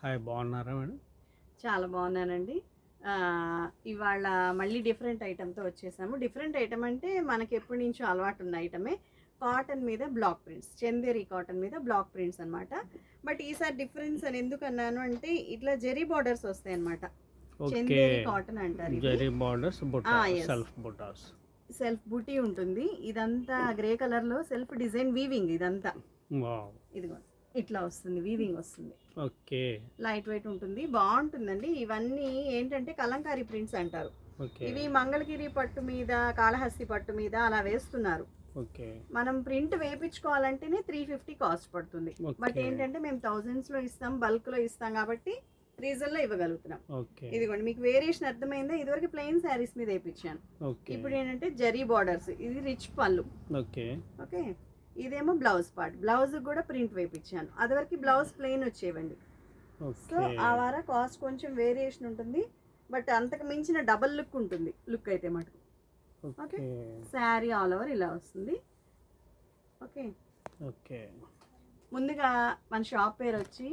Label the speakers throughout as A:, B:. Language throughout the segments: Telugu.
A: హాయ్ బాగున్నారా మేడం?
B: చాలా బాగున్నానండి. ఇవాళ మళ్ళీ డిఫరెంట్ ఐటెంతో వచ్చేసాము. డిఫరెంట్ ఐటమ్ అంటే మనకి ఎప్పటి నుంచో అలవాటు ఉన్న ఐటమే కాటన్ మీద బ్లాక్ ప్రింట్స్. చందేరి కాటన్ మీద బ్లాక్ ప్రింట్స్ అన్నమాట. బట్ ఈసారి డిఫరెన్స్ అని ఎందుకు అన్నాను అంటే ఇట్లా జెరీ బార్డర్స్ వస్తాయి అనమాట చందేరి కాటన్ అంటారు
A: జరీ బార్డర్స్. సెల్ఫ్
B: బూటీ ఉంటుంది. ఇదంతా గ్రే కలర్లో సెల్ఫ్ డిజైన్ వీవింగ్ ఇదంతా. ఇదిగో. ఇట్లా వస్తుంది వీవింగ్ వస్తుంది.
A: ఓకే.
B: లైట్ వెయిట్ ఉంటుంది బాగుంటుందండి. ఇవన్నీ ఏంటంటే కలంకారీ ప్రింట్స్ అంటారు. ఇవి మంగళగిరి పట్టు మీద కాళహస్తి పట్టు మీద అలా వేస్తున్నారు.
A: ఓకే.
B: మనం ప్రింట్ వేయించుకోవాలంటేనే త్రీ ఫిఫ్టీ కాస్ట్ పడుతుంది. బట్ ఏంటంటే మేము థౌజండ్స్లో ఇస్తాం బల్క్లో ఇస్తాం కాబట్టి రీజన్లో ఇవ్వగలుగుతున్నాం. ఇదిగోండి మీకు వేరియేషన్ అర్థమైందా? ఇదివరకు ప్లెయిన్ శారీస్ మీద వేయించాను ఇప్పుడు ఏంటంటే జరీ బార్డర్స్ ఇది రిచ్ పళ్ళు.
A: ఓకే.
B: ఓకే. ఇదేమో బ్లౌజ్ పార్ట్. బ్లౌజ్ కూడా ప్రింట్ వేయించాను అదివరకు బ్లౌజ్ ప్లెయిన్ వచ్చేవండి. సో ఆ వార కాస్ట్ కొంచెం వేరియేషన్ ఉంటుంది. బట్ అంతకు మించిన డబల్ లుక్ ఉంటుంది. లుక్ అయితే మటుకు.
A: ఓకే?
B: శారీ ఆల్ ఓవర్ ఇలా వస్తుంది. ఓకే?
A: ఓకే.
B: ముందుగా మన షాప్ పేరు వచ్చి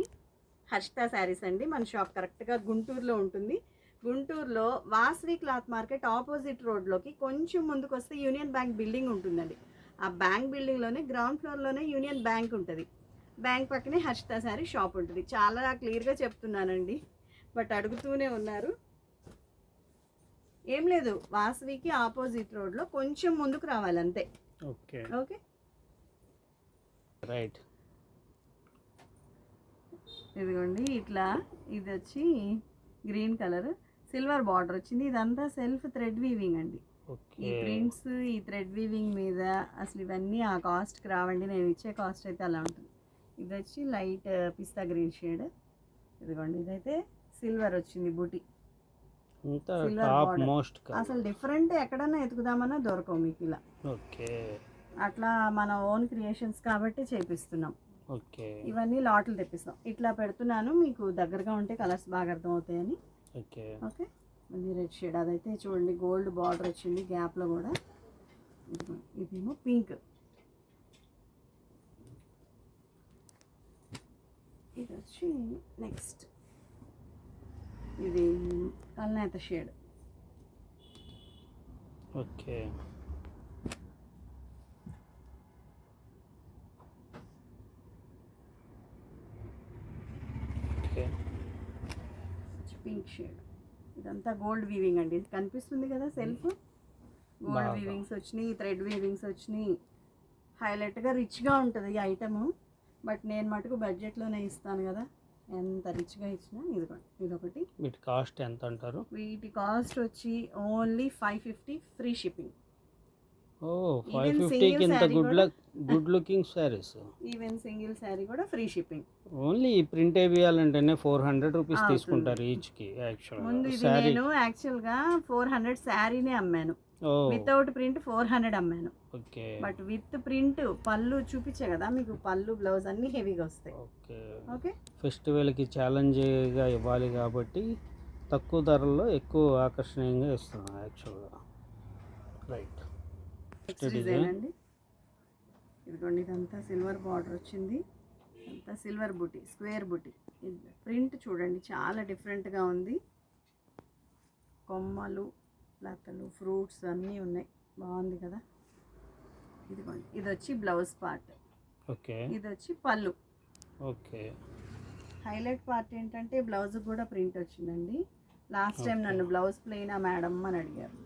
B: హర్షిత శారీస్ అండి. మన షాప్ కరెక్ట్గా గుంటూరులో ఉంటుంది. గుంటూరులో వాసవి క్లాత్ మార్కెట్ ఆపోజిట్ రోడ్లోకి కొంచెం ముందుకు వస్తే యూనియన్ బ్యాంక్ బిల్డింగ్ ఉంటుందండి. ఆ బ్యాంక్ బిల్డింగ్లోనే గ్రౌండ్ ఫ్లోర్లోనే యూనియన్ బ్యాంక్ ఉంటుంది. బ్యాంక్ పక్కనే హర్షిత శారీ షాప్ ఉంటుంది. చాలా క్లియర్గా చెప్తున్నానండి. బట్ అడుగుతూనే ఉన్నారు. ఏం లేదు వాసవికి ఆపోజిట్ రోడ్లో కొంచెం ముందుకు రావాలి అంతే.
A: ఓకే.
B: ఓకే?
A: రైట్.
B: ఇదిగోండి ఇట్లా ఇది వచ్చి గ్రీన్ కలర్. సిల్వర్ బార్డర్ వచ్చింది. ఇదంతా సెల్ఫ్ థ్రెడ్ వీవింగ్ అండి. ఈ ప్రింట్స్ ఈ థ్రెడ్ వీవింగ్ మీద అసలు ఇవన్నీ ఆ కాస్ట్కి రావండి. నేను ఇచ్చే కాస్ట్ అయితే అలా ఉంటుంది. ఇది వచ్చి లైట్ పిస్తా గ్రీన్ షేడ్. ఇదిగోండి ఇదైతే సిల్వర్ వచ్చింది బూటీ. అసలు డిఫరెంట్ ఎక్కడన్నా ఎతుకుదామన్నా దొరకవు మీకు ఇలా.
A: ఓకే.
B: అట్లా మన ఓన్ క్రియేషన్స్ కాబట్టి చేపిస్తున్నాం.
A: ఓకే.
B: ఇవన్నీ లాట్లు తెప్పిస్తాం. ఇట్లా పెడుతున్నాను మీకు దగ్గరగా ఉంటే కలర్స్ బాగా అర్థమవుతాయని.
A: ఓకే.
B: ఓకే? మళ్ళీ రెడ్ షేడ్ అదైతే చూడండి గోల్డ్ బార్డర్ వచ్చింది గ్యాప్లో కూడా. ఇదేమో పింక్ ఇది వచ్చి నెక్స్ట్ ఇది కల్నేత shade
A: okay. Okay.
B: Pink shade ఇదంతా గోల్డ్ వీవింగ్ అండి. ఇది కనిపిస్తుంది కదా సెల్ఫ్ గోల్డ్. వీవింగ్స్ వచ్చినాయి థ్రెడ్ వీవింగ్స్ వచ్చినాయి. హైలైట్గా రిచ్గా ఉంటుంది ఈ ఐటము బట్ నేను మటుకు బడ్జెట్లోనే ఇస్తాను కదా. ఎంత రిచ్గా ఇచ్చినా ఇదిగోండి ఇదొకటి.
A: వీటి కాస్ట్ ఎంత అంటారు?
B: వీటి కాస్ట్ వచ్చి only five fifty free shipping
A: oh five ఫిఫ్టీకి ఇంత good luck good looking sarees
B: even single saree కూడా ఫ్రీ షిప్పింగ్
A: ఓన్లీ ప్రింట్ వేయాలంటేనే ఫోర్ హండ్రెడ్ రూపీస్. తీసుకుంటారు ఈచ్కి
B: ముందు
A: యాక్చువల్గా
B: ఇది
A: శారీ
B: నేను యాక్చువల్గా ఫోర్ హండ్రెడ్ శారీనే అమ్మాను. వితౌట్ ప్రింట్ ఫోర్ హండ్రెడ్ అమ్మాను.
A: ఓకే
B: బట్ విత్ ప్రింట్ పళ్ళు చూపించే కదా మీకు పళ్ళు బ్లౌజ్ అన్ని హెవీగా వస్తాయి.
A: ఓకే
B: ఓకే
A: ఫెస్టివల్కి ఛాలెంజ్గా ఇవ్వాలి కాబట్టి తక్కువ ధరల్లో ఎక్కువ ఆకర్షణీయంగా ఇస్తున్నాం యాక్చువల్గా రైట్
B: డిజైన్ అండి. ఇదిగోండి ఇదంతా సిల్వర్ బార్డర్ వచ్చింది. ఇదంతా సిల్వర్ బుటీ స్క్వేర్ బుటీ ప్రింట్ చూడండి చాలా డిఫరెంట్గా ఉంది. కొమ్మలు లతలు ఫ్రూట్స్ అన్నీ ఉన్నాయి. బాగుంది కదా? ఇదిగోండి ఇది వచ్చి బ్లౌజ్ పార్ట్
A: ఓకే
B: ఇది వచ్చి పళ్ళు.
A: ఓకే
B: హైలైట్ పార్ట్ ఏంటంటే బ్లౌజ్ కూడా ప్రింట్ వచ్చిందండి. Last time. నన్ను బ్లౌజ్ ప్లెయినా మేడం అని అడిగారు.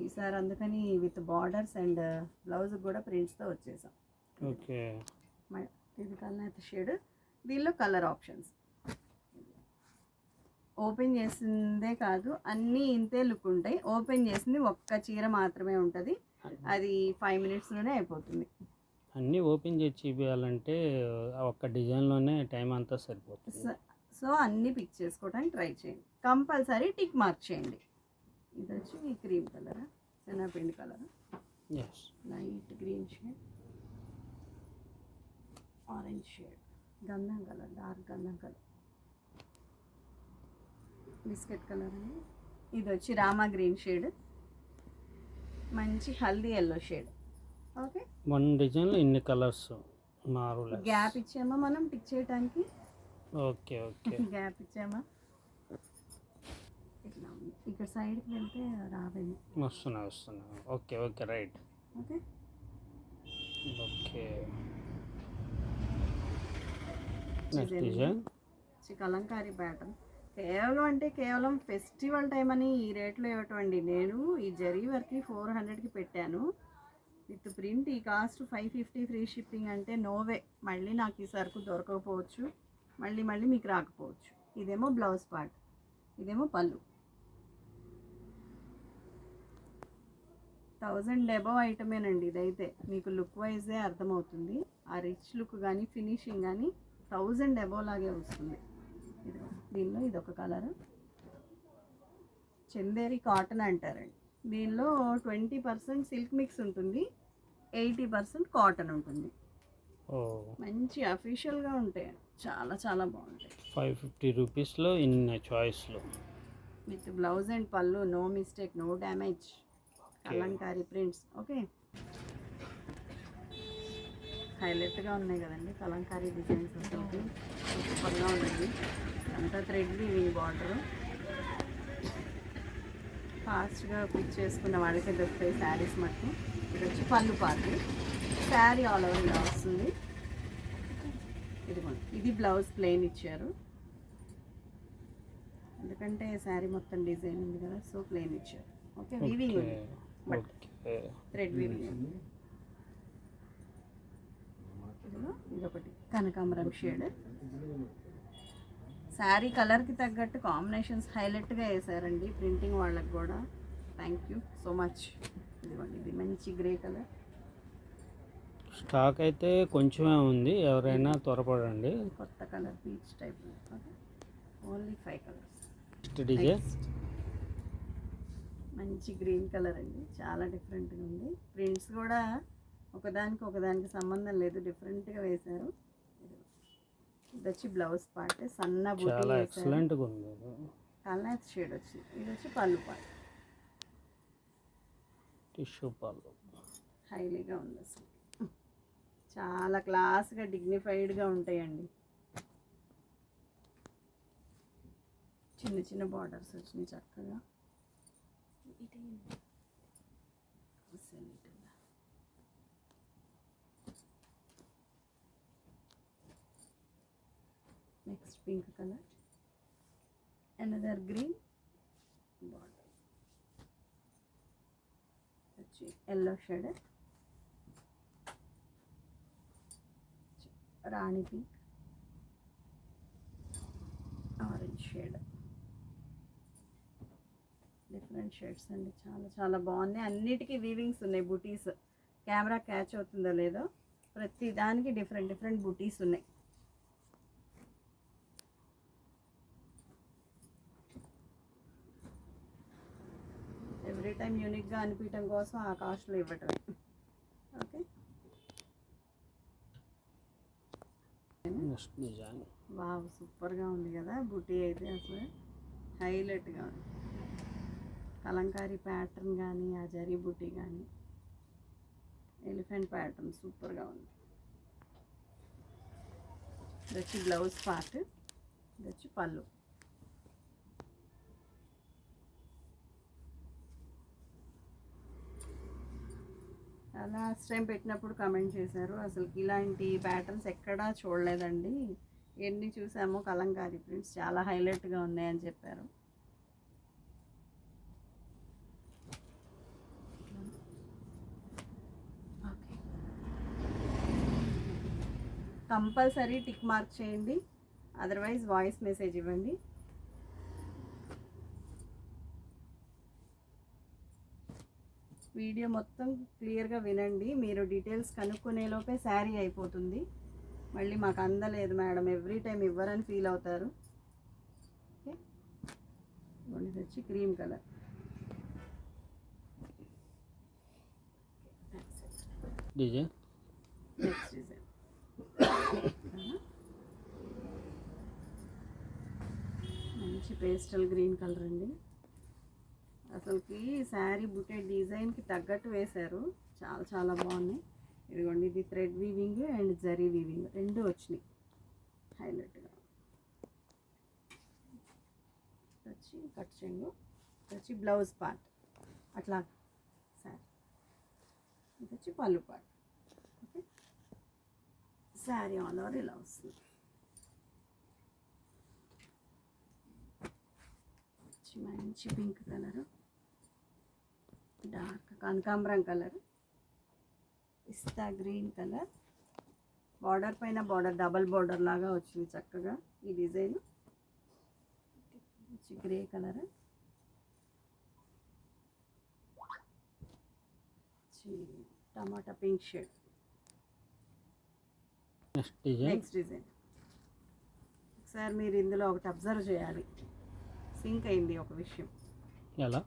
B: ఈసారి అందుకని విత్ బార్డర్స్ అండ్ బ్లౌజ్ కూడా ప్రింట్స్తో వచ్చేసాం.
A: ఓకే.
B: ఇది కల్నేత షేడ్. దీనిలో కలర్ ఆప్షన్స్. ఓపెన్ చేసిందే కాదు అన్నీ ఇంతే లుక్ ఉంటాయి. ఓపెన్ చేసింది ఒక్క చీర మాత్రమే ఉంటుంది. అది ఫైవ్ మినిట్స్లోనే అయిపోతుంది.
A: అన్నీ ఓపెన్ చేసి చూపించాలంటే ఒక్క డిజైన్లోనే టైం అంతా సరిపోతుంది.
B: స- సో అన్నీ పిక్ చేసుకోవడానికి ట్రై చేయండి. కంపల్సరీ టిక్ మార్క్ చేయండి. ఇది వచ్చి క్రీమ్ కలర్? శనగపిండి colour? Light green shade orange shade గంధం కలర్ డార్క్ గంధం కలర్. బిస్కెట్ కలర్ అండి. ఇది వచ్చి రామా గ్రీన్ షేడ్ మంచి హల్దీ ఎల్లో షేడ్ ఓకే
A: వన్ డిజైన్లో ఇన్ని కలర్స్ మారులెస్
B: గ్యాప్ ఇచ్చామో మనం టిక్ చేయడానికి
A: ఓకే ఓకే
B: గ్యాప్ ఇచ్చామా ఇట్లా ఇక్కడ సైడ్కి వెళ్తే రావేమో.
A: వస్తున్నాయి వస్తున్నాయి okay okay right.
B: Okay.
A: Okay.
B: Kalamkari pattern కేవలం అంటే కేవలం ఫెస్టివల్ టైం అని ఈ రేట్లో ఇవ్వటం అండి నేను ఈ జరీ వర్క్కి ఫోర్ హండ్రెడ్కి పెట్టాను. విత్ ప్రింట్ ఈ cost five fifty free shipping అంటే నోవే మళ్ళీ నాకు ఈ సరుకు దొరకకపోవచ్చు. మళ్ళీ మళ్ళీ మీకు రాకపోవచ్చు. ఇదేమో బ్లౌజ్ పార్ట్ ఇదేమో పళ్ళు. థౌజండ్ అబవ్ ఐటమేనండి ఇదైతే. మీకు లుక్ వైజే అర్థమవుతుంది. ఆ రిచ్ లుక్ కానీ ఫినిషింగ్ కానీ థౌజండ్ అబవ్ లాగే వస్తుంది. ఇది దీనిలో ఇది ఒక కలర్. చందేరి కాటన్ అంటారండి. దీనిలో ట్వంటీ పర్సెంట్ సిల్క్ మిక్స్ ఉంటుంది. ఎయిటీ పర్సెంట్ కాటన్ ఉంటుంది. మంచి అఫీషియల్గా ఉంటాయి. చాలా చాలా బాగుంటాయి.
A: ఫైవ్ ఫిఫ్టీ రూపీస్లో ఇన్ని చాయిస్లో.
B: విత్ బ్లౌజ్ అండ్ పళ్ళు no mistake no damage. Kalamkari prints okay. హైలైట్గా ఉన్నాయి కదండి కలంకారీ డిజైన్స్ అసలు సూపర్గా ఉన్నాయి. అంతా థ్రెడ్ వీవింగ్ బార్డర్ ఫాస్ట్గా పిక్ చేసుకున్న వాళ్ళకి దొరుకుతాయి శారీస్ మటుకు. ఇది వచ్చి పళ్ళు పార్టీ శారీ ఆల్ ఓవర్ ఇలా వస్తుంది. ఇదిగోండి ఇది బ్లౌజ్ ప్లెయిన్ ఇచ్చారు. ఎందుకంటే శారీ మొత్తం డిజైన్ ఉంది కదా సో ప్లెయిన్ ఇచ్చారు. ఓకే. వీవింగ్ ఉంది. థ్రెడ్ వీవింగ్ ఇదొకటి. కనకాంబరం షేడ్ శారీ కలర్కి తగ్గట్టు కాంబినేషన్స్ హైలైట్గా వేసారండి. ప్రింటింగ్ వాళ్ళకి కూడా. థ్యాంక్ యూ సో మచ్ ఇదిగోండి ఇది మంచి గ్రే కలర్
A: స్టాక్ అయితే కొంచెమే ఉంది. ఎవరైనా త్వరపడండి.
B: కొత్త colour peach type only five colours
A: design
B: మంచి గ్రీన్ కలర్ అండి. చాలా డిఫరెంట్గా ఉంది. ప్రింట్స్ కూడా ఒకదానికి ఒకదానికి సంబంధం లేదు. డిఫరెంట్గా వేశారు. ఇది వచ్చి బ్లౌజ్ పార్ట్. సన్న బుటీ
A: చాలా
B: వేశారు.
A: ఎక్సలెంట్గా ఉంది.
B: కల్నాథ్ షేడ్ వచ్చింది. ఇది వచ్చి పళ్ళు పార్ట్.
A: టిష్యూ పళ్ళు.
B: హైలీగా ఉంది అసలు. చాలా క్లాస్గా డిగ్నిఫైడ్గా ఉంటాయండి. చిన్న చిన్న బార్డర్స్ వచ్చినాయి చక్కగా. এটাই next pink color. Another green border. That's yellow shade. Rani pink. Orange shade. Different shades అండి. చాలా చాలా బాగున్నాయి. అన్నిటికీ వీవింగ్స్ ఉన్నాయి. బుటీస్. కెమెరా క్యాచ్ అవుతుందో లేదో ప్రతి దానికి డిఫరెంట్ డిఫరెంట్ బుటీస్ ఉన్నాయి. ఎవ్రీ టైం యూనిక్గా అనిపించడం కోసం ఆ కాస్ట్లో ఇవ్వటమే ఓకే వావ్ సూపర్గా ఉంది కదా బుటీ అయితే అసలు. హైలైట్గా ఉంది. కలంకారీ ప్యాటర్న్ కానీ ఆ జరీ బుటీ కానీ ఎలిఫెంట్ ప్యాటర్న్ సూపర్గా ఉంది. ఇది వచ్చి బ్లౌజ్ పార్ట్ ఇది వచ్చి పళ్ళు లాస్ట్ టైం పెట్టినప్పుడు కమెంట్ చేశారు అసలు ఇలాంటి ప్యాటర్న్స్ ఎక్కడా చూడలేదండి. ఎన్ని చూసామో కలంకారీ ప్రింట్స్ చాలా హైలైట్గా ఉన్నాయని చెప్పారు. కంపల్సరీ టిక్ మార్క్ చేయండి. అదర్వైజ్ వాయిస్ మెసేజ్ ఇవ్వండి. వీడియో మొత్తం క్లియర్గా వినండి. మీరు డీటెయిల్స్ కనుక్కునేలోపే శారీ అయిపోతుంది. మళ్ళీ మాకు అందలేదు మేడం. ఎవ్రీ టైం ఇవ్వరని ఫీల్ అవుతారు. ఓకే ఇది వచ్చి క్రీమ్ కలర్ నెక్స్ట్ డిజైన్ మంచి పేస్టల్ గ్రీన్ కలర్ అండి. అసలుకి శారీ బుటే డిజైన్కి తగ్గట్టు వేశారు. చాలా చాలా బాగున్నాయి. ఇదిగోండి ఇది thread weaving and zari weaving రెండు వచ్చినాయి. హైలైట్గా వచ్చి కట్ చెంగు వచ్చి బ్లౌజ్ పార్ట్ అట్లా. సారీ. ఇది వచ్చి పళ్ళు part okay sari all over ఇలా వస్తుంది మంచి పింక్ కలర్. డార్క్ కనకాంబరం కలర్. ఇస్తా గ్రీన్ కలర్. బార్డర్ పైన బార్డర్ డబల్ బార్డర్ లాగా వచ్చింది చక్కగా ఈ డిజైన్. మంచి grey colour. Tomato pink shade.
A: Next design
B: next design ఒకసారి మీరు ఇందులో ఒకటి అబ్జర్వ్ చేయాలి. సింక్ అయింది ఒక విషయం.
A: ఎలా?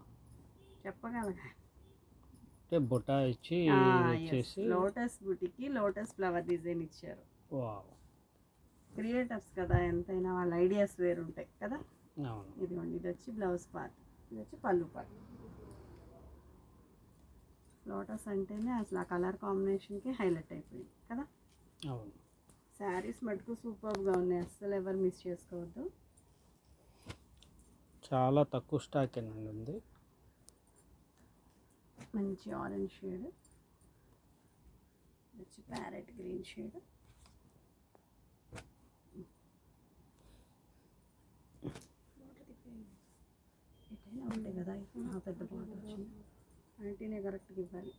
B: చెప్పగలగా
A: అంటే బుట్ట ఇచ్చి వచ్చేసి
B: లోటస్ బుటికి లోటస్ ఫ్లవర్ డిజైన్ ఇచ్చారు. క్రియేటర్స్ కదా ఎంతైనా వాళ్ళ ఐడియాస్ వేరు ఉంటాయి కదా?
A: అవును.
B: ఇదిగోండి ఇది వచ్చి బ్లౌజ్ పార్ట్ ఇది వచ్చి పళ్ళు పార్ట్ లోటస్ అంటేనే అసలు ఆ కలర్ కాంబినేషన్కి హైలైట్ అయిపోయింది కదా?
A: అవును.
B: శారీస్ మటుకు సూపర్గా ఉన్నాయి. అస్సలు ఎవరు మిస్ చేసుకోవద్దు.
A: చాలా తక్కువ స్టాక్ అండి ఉంది.
B: మంచి ఆరెంజ్ షేడ్ వచ్చి ప్యారెట్ గ్రీన్ షేడ్ ఎటైనా ఉంటాయి కదా ఆ పెద్ద బాటిల్ వచ్చింది. అంటేనే కరెక్ట్గా ఇవ్వాలి.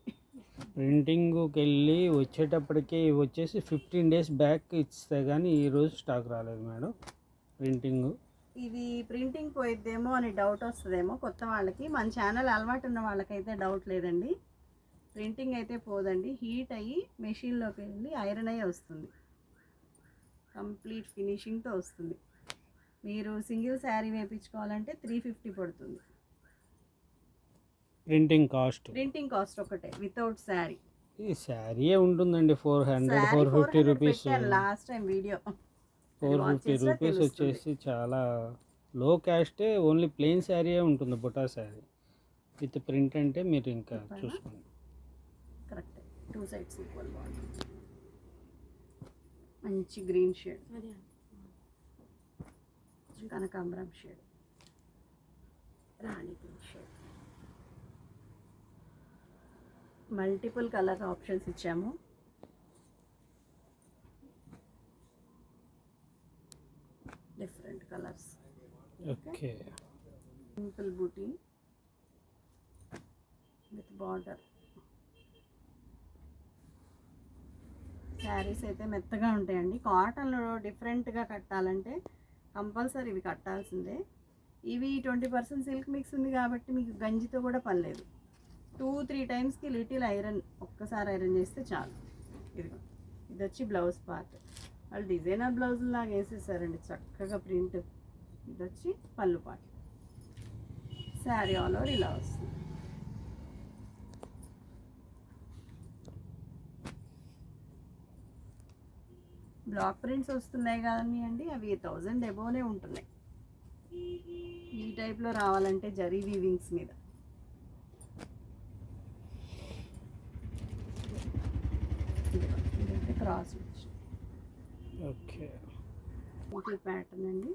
A: ప్రింటింగ్కి వెళ్ళి వచ్చేటప్పటికి వచ్చేసి ఫిఫ్టీన్ డేస్ బ్యాక్ ఇస్తే కానీ ఈరోజు స్టాక్ రాలేదు మేడం ప్రింటింగ్.
B: ఇది ప్రింటింగ్ పోయిద్దేమో అని డౌట్ వస్తుందేమో కొత్త వాళ్ళకి. మన ఛానల్ అలవాటు ఉన్న వాళ్ళకైతే డౌట్ లేదండి. ప్రింటింగ్ అయితే పోదండి. హీట్ అయ్యి మెషిన్లోకి వెళ్ళి ఐరన్ అయ్యి వస్తుంది. కంప్లీట్ ఫినిషింగ్తో వస్తుంది. మీరు సింగిల్ శారీ వేయించుకోవాలంటే త్రీ ఫిఫ్టీ పడుతుంది.
A: Printing cost.
B: ప్రింటింగ్ కాస్ట్ ఒకటే వితౌట్ శారీ.
A: ఈ శారీయే ఉంటుందండి four hundred four fifty rupees.
B: Last time video.
A: Four fifty rupees వచ్చేసి చాలా లో కాస్టే ఓన్లీ ప్లెయిన్ శారీయే ఉంటుంది బుటా శారీ. విత్ ప్రింట్ అంటే మీరు ఇంకా? చూసుకోండి.
B: కరెక్ట్ టూ సైడ్స్ ఈక్వల్ మంచి గ్రీన్ షేడ్. కనకాంబరం shade. Rani pink shade. Multiple colour options ఇచ్చాము. Different colours.
A: ఓకే.
B: సింపుల్ బూటీ విత్ బార్డర్. శారీస్ అయితే మెత్తగా ఉంటాయండి. కాటన్లో డిఫరెంట్గా కట్టాలంటే కంపల్సరీ ఇవి కట్టాల్సిందే. ఇవి ట్వంటీ పర్సెంట్ సిల్క్ మిక్స్ ఉంది కాబట్టి మీకు గంజితో కూడా పర్లేదు టూ త్రీ టైమ్స్కి లిటిల్ ఐరన్ ఒక్కసారి ఐరన్ చేస్తే చాలు. ఇదిగో ఇది వచ్చి బ్లౌజ్ పార్ట్. వాళ్ళు డిజైనర్ బ్లౌజ్ లాగా వేసేసారండి చక్కగా ప్రింట్. ఇది వచ్చి పళ్ళు పార్ట్. శారీ ఆల్ ఓవర్ ఇలా వస్తుంది. బ్లాక్ ప్రింట్స్ వస్తున్నాయి కానీ అండి అవి థౌజండ్ ఎబోనే ఉంటున్నాయి. ఈ టైప్లో రావాలంటే జరీ వీవింగ్స్ మీద ఇదిగో, ఇదైతే క్రాస్ వచ్చి
A: ఓకే.
B: ప్యాటర్న్ అండి.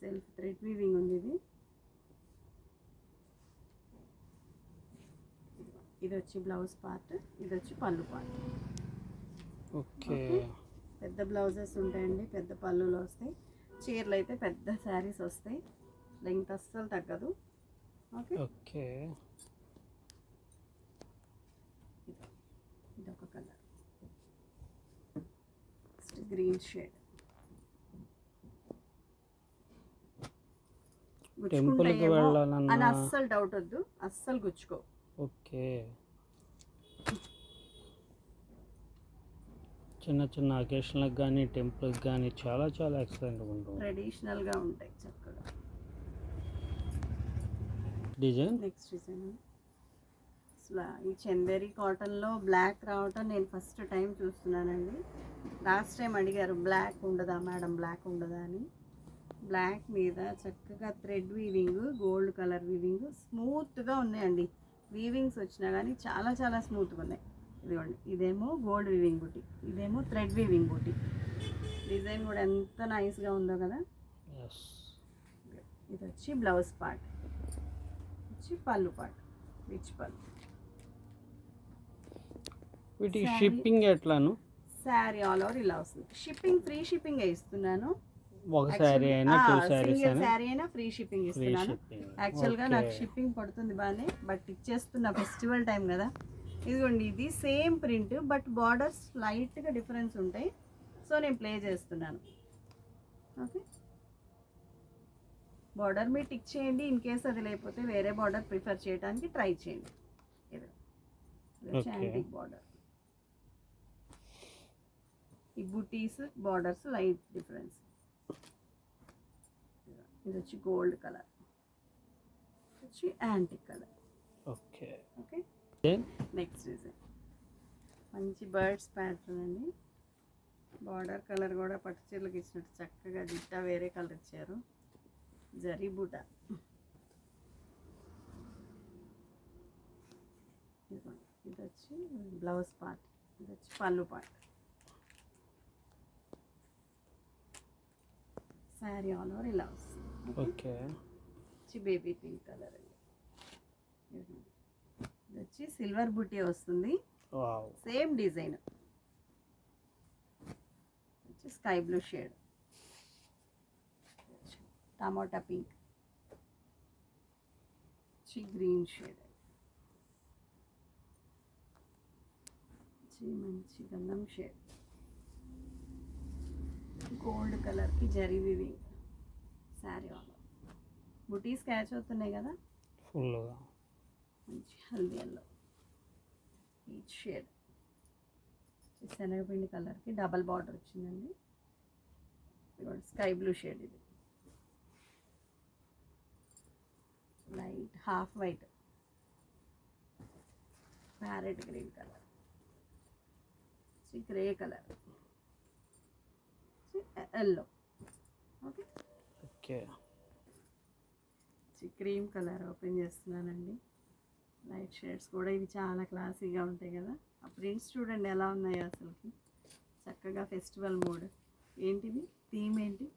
B: సెల్ఫ్ థ్రెడ్ వీవింగ్ ఉంది ఇది. ఇది వచ్చి బ్లౌజ్ పార్ట్ ఇది వచ్చి పళ్ళు పార్ట్
A: ఓకే.
B: పెద్ద బ్లౌజెస్ ఉంటాయండి పెద్ద పళ్ళులు వస్తాయి. చీరలు అయితే పెద్ద శారీస్ వస్తాయి. లెంగ్త్ అస్సలు తగ్గదు. ఓకే.
A: ఓకే
B: ఇది ఒక కలర్ గ్రీన్ షేడ్
A: టెంపుల్కి
B: అని
A: వెళ్ళాలన్నా.
B: అస్సలు డౌట్ వద్దు. అస్సలు గుచ్చుకో.
A: ఓకే. చిన్న చిన్న అకేషన్లకు కానీ టెంపుల్కి కానీ చాలా చాలా ఎక్సలెంట్గా ఉంటుంది
B: ట్రెడిషనల్గా ఉంటాయి చక్కగా.
A: డిజైన్
B: నెక్స్ట్ డిజైన్ అసలు ఈ చందేరి కాటన్లో బ్లాక్ రావటం నేను ఫస్ట్ టైం చూస్తున్నానండి. లాస్ట్ టైం అడిగారు బ్లాక్ ఉండదా మేడం బ్లాక్ ఉండదా అని. బ్లాక్ మీద చక్కగా thread weaving gold colour weaving స్మూత్గా ఉన్నాయండి. వీవింగ్స్ వచ్చినా కానీ చాలా చాలా స్మూత్గా ఉన్నాయి. ఇదిగోండి ఇదేమో గోల్డ్ వీవింగ్ బుట్టి ఇదేమో థ్రెడ్ వీవింగ్ బుట్టి డిజైన్ కూడా ఎంత నైస్గా ఉందో కదా? ఇది వచ్చి బ్లౌజ్ పార్ట్ వచ్చి పళ్ళు పార్ట్ రిచ్ పళ్ళు.
A: వీటికి. షిప్పింగ్ ఎట్లాను?
B: శారీ ఆల్ ఓవర్ ఇలా వస్తుంది. షిప్పింగ్ ఫ్రీ షిప్పింగ్ ఇస్తున్నాను.
A: ఒక శారీ అయినా టూ శారీస్
B: సింగిల్
A: అయినా.
B: శారీ అయినా ఫ్రీ షిప్పింగ్ ఇస్తున్నాను.
A: షిప్పింగ్
B: యాక్చువల్గా నాకు షిప్పింగ్ పడుతుంది బాగానే బట్ ఇచ్చేస్తున్న ఫెస్టివల్ టైం కదా. ఇదిగోండి ఇది సేమ్ ప్రింట్ బట్ బార్డర్స్ లైట్గా డిఫరెన్స్ ఉంటాయి. సో నేను ప్లే చేస్తున్నాను. ఓకే బార్డర్ మీరు టిక్ చేయండి ఇన్ కేస్ అది లేకపోతే వేరే బార్డర్ ప్రిఫర్ చేయడానికి ట్రై చేయండి. ఇది బార్డర్ ఈ బుటీస్ బార్డర్స్ లైట్ డిఫరెన్స్ ఇది వచ్చి గోల్డ్ కలర్ వచ్చి antique colour
A: okay.
B: Okay next design మంచి బర్డ్స్ ప్యాటర్న్ అండి. బార్డర్ కలర్ కూడా పట్టు చీరలకు ఇచ్చినట్టు చక్కగా దిట్టా వేరే కలర్ ఇచ్చారు. జరీ బూట. ఇది వచ్చి బ్లౌజ్ పార్ట్ ఇది వచ్చి పళ్ళు పార్ట్ శారీ ఆల్ ఓవర్ ఇలా వస్తుంది.
A: ఓకే.
B: వచ్చి బేబీ పింక్ కలర్ అండి. ఇది వచ్చి సిల్వర్ బుటీ వస్తుంది. Same design. వచ్చి sky blue shade. Tomato pink. వచ్చి గ్రీన్ షేడ్. మంచి గంధం షేడ్. గోల్డ్ కలర్కి జరీ వివింగ్ శారీ ఆల్ బుటీస్ క్యాచ్ అవుతున్నాయి కదా?
A: ఫుల్గా
B: మంచి హల్దీ ఎల్లో పీచ్ షేడ్ శనగపిండి కలర్కి డబల్ బార్డర్ వచ్చిందండి. స్కై బ్లూ షేడ్ ఇది. Light half white parrot green colour grey colour yellow. Okay?
A: Okay.
B: Cream colour open చేస్తున్నానండి. లైట్ షేడ్స్ కూడా ఇవి చాలా క్లాసీగా ఉంటాయి కదా. ఆ ప్రింట్స్ చూడండి ఎలా ఉన్నాయో అసలుకి. చక్కగా ఫెస్టివల్ మూడ్. ఏంటిది? థీమ్ ఏంటి?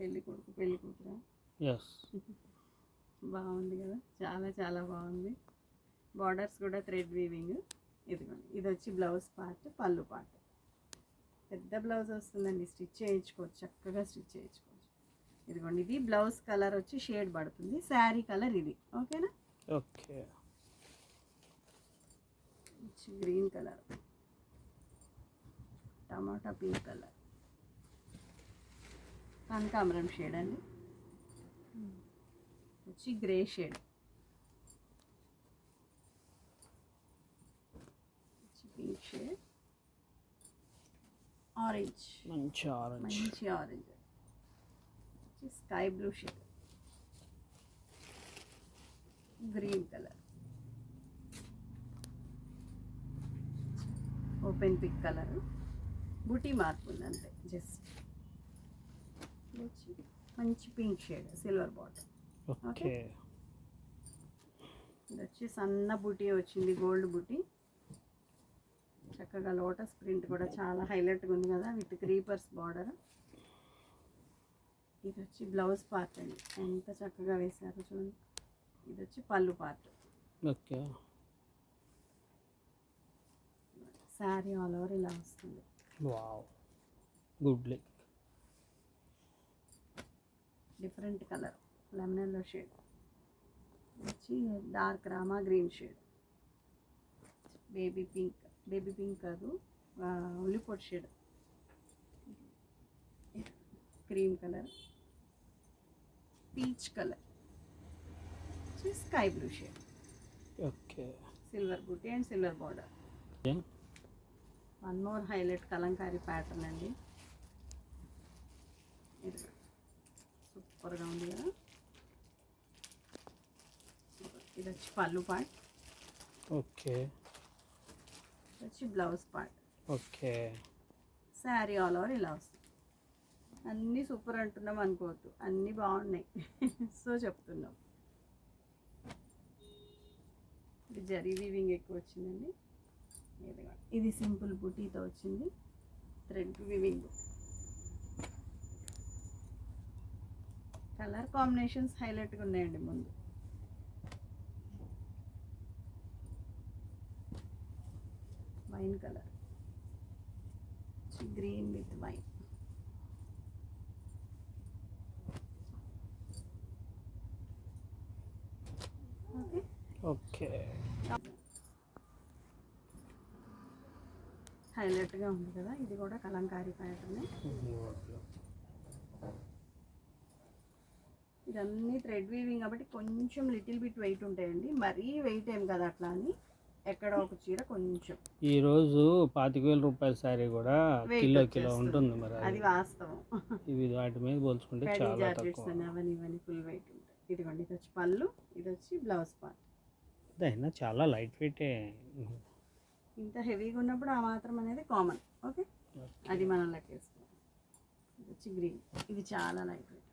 B: పెళ్ళి కొడుకు పెళ్ళి కూతురా? బాగుంది కదా. చాలా చాలా బాగుంది. బార్డర్స్ కూడా థ్రెడ్ వీవింగ్ ఇదిగోండి. ఇది వచ్చి బ్లౌజ్ పార్ట్ పళ్ళు పార్ట్ పెద్ద బ్లౌజ్ వస్తుందండి స్టిచ్ చేయించుకోవచ్చు చక్కగా స్టిచ్ చేయించుకోవచ్చు. ఇదిగోండి ఇది బ్లౌజ్ కలర్ వచ్చి షేడ్ పడుతుంది శారీ కలర్ ఇది. ఓకేనా?
A: Okay.
B: Green colour. Tomato pink colour. కనకాంబరం షేడ్ అండి. వచ్చి grey shade. Pink shade. Orange
A: మంచి ఆరెంజ్
B: మంచి orange sky blue shade green colour open pick colour బుటీ మార్పు ఉంది అంతే జస్ట్ మంచి pink shade silver bottom
A: okay
B: ఇది వచ్చి సన్న బుటీ వచ్చింది గోల్డ్ బుటీ. చక్కగా లోటస్ ప్రింట్ కూడా చాలా హైలైట్గా ఉంది కదా విత్ క్రీపర్స్ బార్డర్. ఇది వచ్చి బ్లౌజ్ పార్ట్ అండి. ఎంత చక్కగా వేశారు చూడండి. ఇది వచ్చి పళ్ళు part.
A: Okay.
B: Sari all over ఇలా వస్తుంది.
A: Wow. Good look.
B: Different colour. Lemon yellow shade. వచ్చి dark Rama green shade. Baby pink. Baby pink కాదు ఉల్లిపొట్ shade. Cream colour. Peach colour. Sky blue shade.
A: Okay.
B: Silver buti and silver border. One more highlight Kalamkari pattern అండి. సూపర్గా ఉంది కదా. ఇది వచ్చి పళ్ళు పార్ట్.
A: ఓకే.
B: వచ్చి blouse part.
A: Okay.
B: Sari all over ఇలా వస్తుంది. అన్నీ సూపర్ అంటున్నాం అనుకోవద్దు. అన్నీ బాగున్నాయి. సో చెప్తున్నాం. ఇది జరీ వీవింగ్ ఎక్కువ వచ్చిందండి. ఇది సింపుల్ బుటీతో వచ్చింది. థ్రెడ్ వివింగ్ కలర్ కాంబినేషన్స్ హైలైట్గా ఉన్నాయండి ముందు. Wine colour. Green with wine. Okay?
A: Okay.
B: హైలైట్గా ఉంది కదా? ఇది కూడా కలంకారీ ప్యాటర్న్. ఇదన్నీ థ్రెడ్ వీవింగ్ కాబట్టి కొంచెం లిటిల్ బిట్ వెయిట్ ఉంటాయండి. మరీ వెయిట్ ఏం కదా అట్లా అని. ఎక్కడో ఒక చీర కొంచెం.
A: ఈ రోజు పాతిక వేల రూపాయల శారీ కూడా కిలో కిలో. ఉంటుంది మరి
B: అది. వాస్తవం.
A: ఇవి వాటి మీద పోల్చుకుంటే చాలా తక్కువ.
B: అవన్నీ ఇవన్నీ ఫుల్ వెయిట్ ఉంటాయి. ఇదిగోండి ఇది వచ్చి పళ్ళు ఇది వచ్చి బ్లౌజ్ పార్ట్
A: అయినా చాలా లైట్ వెయిటే
B: ఇంత హెవీగా ఉన్నప్పుడు ఆ మాత్రం అనేది కామన్ ఓకే అది మనం లెక్కేసుకోవాలి. ఇది వచ్చి గ్రీన్ ఇది చాలా light weight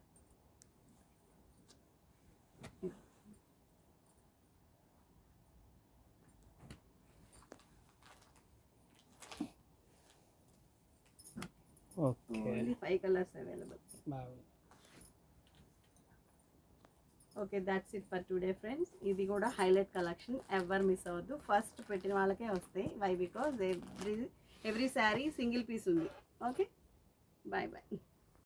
B: only five colours available. Okay that's it for today friends ఇది కూడా హైలైట్ కలెక్షన్ ఎవరు మిస్ అవ్వద్దు. ఫస్ట్ పెట్టిన వాళ్ళకే వస్తాయి. Why because every every sari single piece ఉంది. Okay bye bye